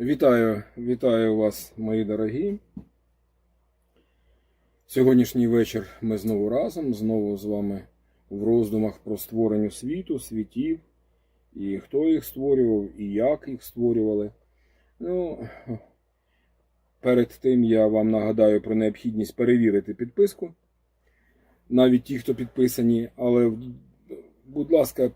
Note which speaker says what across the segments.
Speaker 1: Вітаю, вітаю вас, мої дорогі. Сьогоднішній вечір ми знову разом, знову з вами в роздумах про створення світу, світів, і хто їх створював, і як їх створювали. Ну, перед тим я вам нагадаю про необхідність перевірити підписку. Навіть ті, хто підписані, але, будь ласка,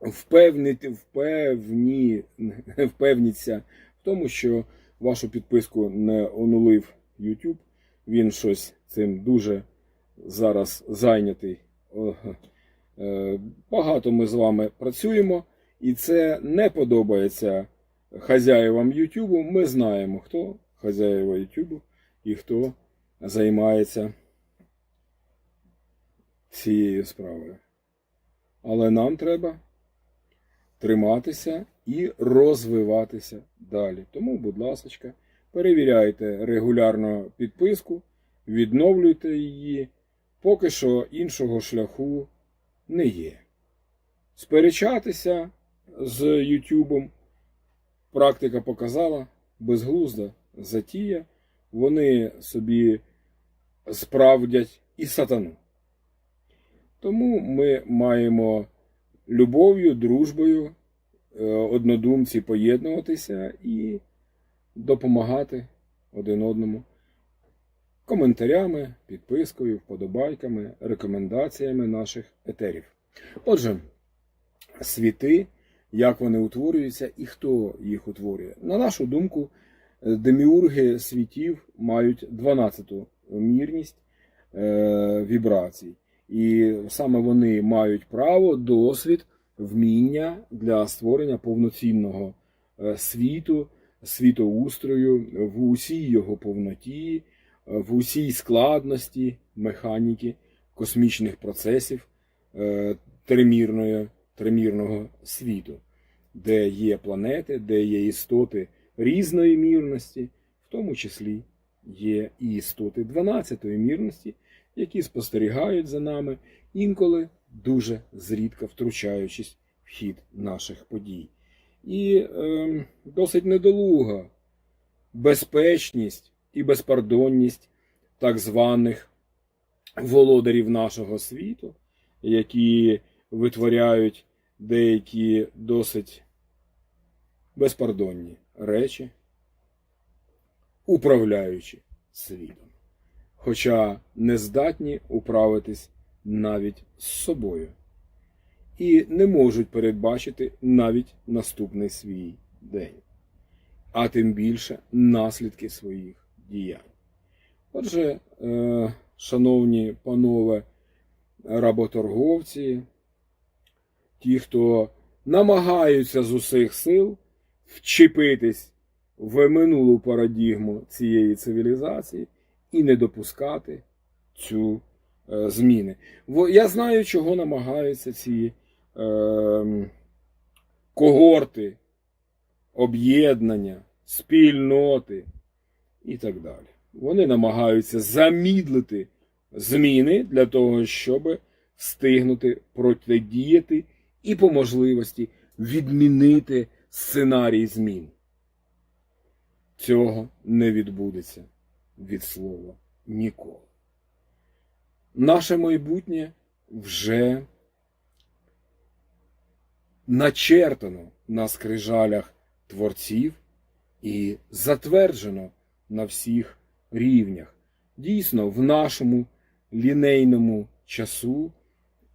Speaker 1: впевнити, впевні, впевніться в тому, що вашу підписку не онулив YouTube. Він щось цим дуже зараз зайнятий. Е, Багато ми з вами працюємо, і це не подобається хазяївам YouTube. Ми знаємо, хто хазяїва YouTube і хто займається цією справою. Але нам треба триматися і розвиватися далі. Тому, будь ласка, перевіряйте регулярно підписку, відновлюйте її, поки що іншого шляху не є. Сперечатися з Ютубом практика показала безглузда затія, вони собі справдять і сатану. Тому ми маємо любов'ю, дружбою, е, однодумці поєднуватися і допомагати один одному коментарями, підпискою, вподобайками, рекомендаціями наших етерів. Отже, світи, як вони утворюються і хто їх утворює. На нашу думку, е, деміурги світів мають 12-ту мірність е, вібрацій. І саме вони мають право, досвід, вміння для створення повноцінного е, світу, світоустрою в усій його повноті, е, в усій складності механіки космічних процесів е, тримірного світу, де є планети, де є істоти різної мірності, в тому числі є і істоти 12-ї мірності які спостерігають за нами, інколи дуже зрідка втручаючись в хід наших подій. І е, досить недолуга безпечність і безпардонність так званих володарів нашого світу, які витворяють деякі досить безпардонні речі, управляючи світом хоча не здатні управитись навіть з собою, і не можуть передбачити навіть наступний свій день, а тим більше наслідки своїх діянь. Отже, е, шановні панове работорговці, ті, хто намагаються з усіх сил вчепитись в минулу парадігму цієї цивілізації, і не допускати цю е, зміни. Я знаю, чого намагаються ці е, когорти, об'єднання, спільноти і так далі. Вони намагаються замідлити зміни для того, щоб встигнути протидіяти і по можливості відмінити сценарій змін. Цього не відбудеться від слова ніколи. Наше майбутнє вже начертано на скрижалях творців і затверджено на всіх рівнях. Дійсно, в нашому лінейному часу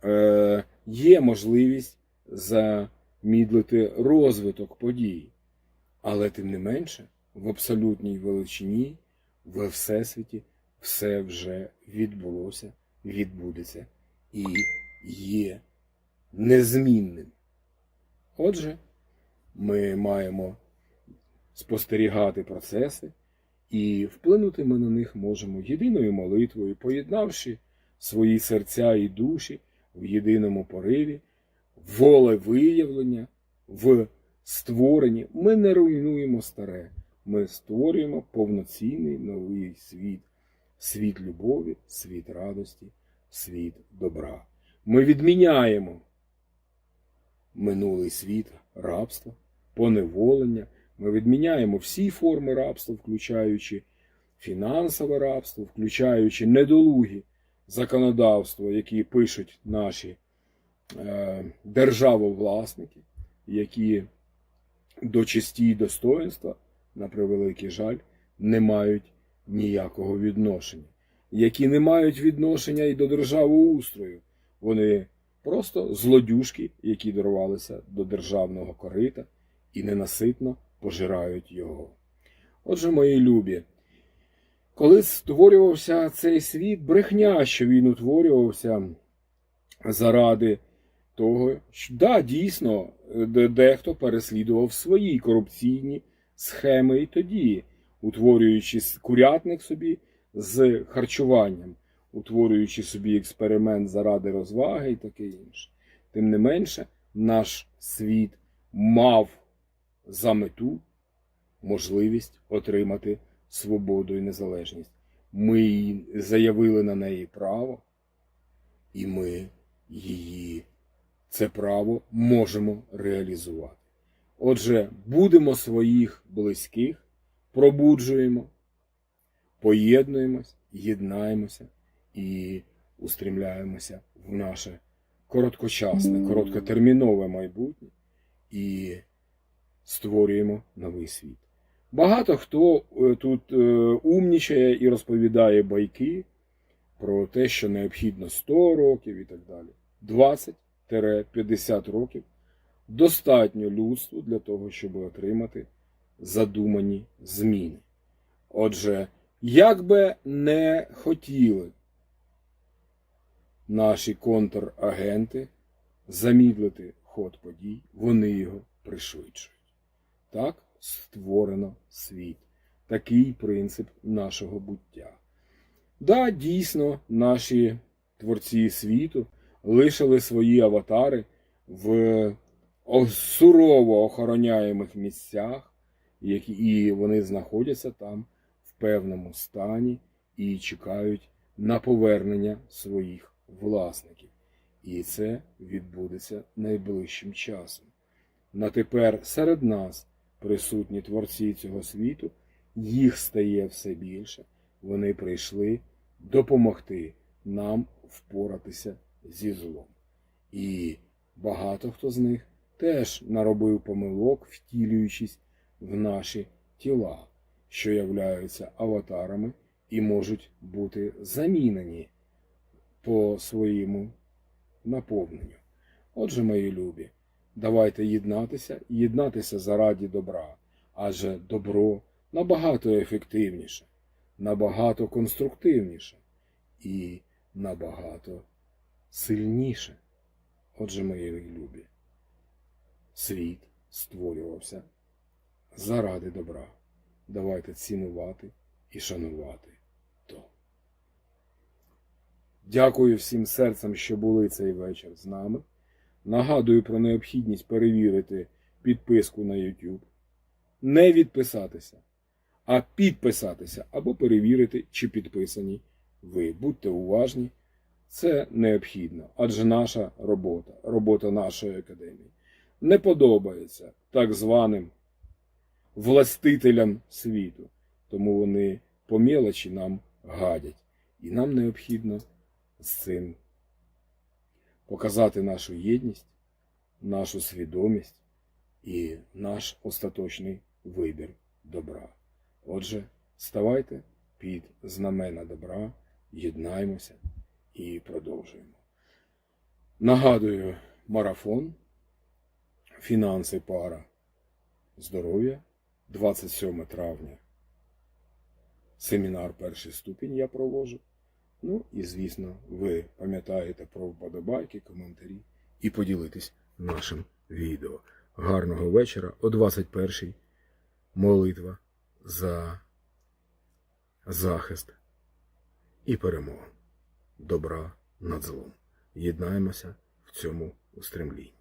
Speaker 1: е, є можливість замідлити розвиток подій, але тим не менше в абсолютній величині в Всесвіті все вже відбулося, відбудеться і є незмінним. Отже, ми маємо спостерігати процеси, і вплинути ми на них можемо єдиною молитвою, поєднавши свої серця і душі в єдиному пориві, волевиявлення, в створенні. Ми не руйнуємо старе ми створюємо повноцінний новий світ, світ любові, світ радості, світ добра. Ми відміняємо минулий світ рабства, поневолення, Ми відміняємо всі форми рабства, включаючи фінансове рабство, включаючи недолугі законодавства, які пишуть наші е, державовласники, які до честі й достоинства, на превеликий жаль, не мають ніякого відношення, які не мають відношення і до державоустрою. Вони просто злодюжки, які дорвалися до державного корита і ненаситно пожирають його. Отже, мої любі, коли створювався цей світ, брехня, що він утворювався заради того, що да, дійсно, дехто переслідував свої корупційні схеми і тоді, утворюючи курятник собі з харчуванням, утворюючи собі експеримент заради розваги і таке інше. Тим не менше, наш світ мав за мету можливість отримати свободу і незалежність. Ми заявили на неї право, і ми її це право можемо реалізувати. Отже, будемо своїх близьких, пробуджуємо, поєднуємось, єднаємося і устремляємося в наше короткочасне, короткотермінове майбутнє і створюємо новий світ. Багато хто е, тут е, умнічає і розповідає байки про те, що необхідно 100 років і так далі. 20-50 років достатньо людству для того, щоб отримати задумані зміни. Отже, як би не хотіли наші контрагенти замідлити ход подій, вони його пришвидшують. Так створено світ. Такий принцип нашого буття. Да, дійсно, наші творці світу лишили свої аватари в сурово охороняємих місцях, і вони знаходяться там в певному стані і чекають на повернення своїх власників. І це відбудеться найближчим часом. На тепер серед нас присутні творці цього світу, їх стає все більше. Вони прийшли допомогти нам впоратися зі злом. І багато хто з них теж наробив помилок, втілюючись в наші тіла, що являються аватарами і можуть бути замінені по своєму наповненню. Отже, мої любі, давайте єднатися, єднатися заради добра, адже добро набагато ефективніше, набагато конструктивніше і набагато сильніше. Отже, мої любі, світ створювався заради добра. Давайте цінувати і шанувати то. Дякую всім серцем, що були цей вечір з нами. Нагадую про необхідність перевірити підписку на YouTube. Не відписатися, а підписатися або перевірити, чи підписані ви. Будьте уважні. Це необхідно, адже наша робота, робота нашої академії, не подобається так званим властителям світу. Тому вони по мелочі нам гадять. І нам необхідно з цим показати нашу єдність, нашу свідомість і наш остаточний вибір добра. Отже, ставайте під знамена добра, єднаймося і продовжуємо. Нагадую, марафон, фінанси пара, здоров'я, 27 травня. Семінар перший ступінь я проводжу. Ну і, звісно, ви пам'ятаєте про вподобайки, коментарі і поділитесь нашим відео. Гарного вечора о 21-й. Молитва за захист і перемогу. Добра над злом. Єднаємося в цьому устремлінні.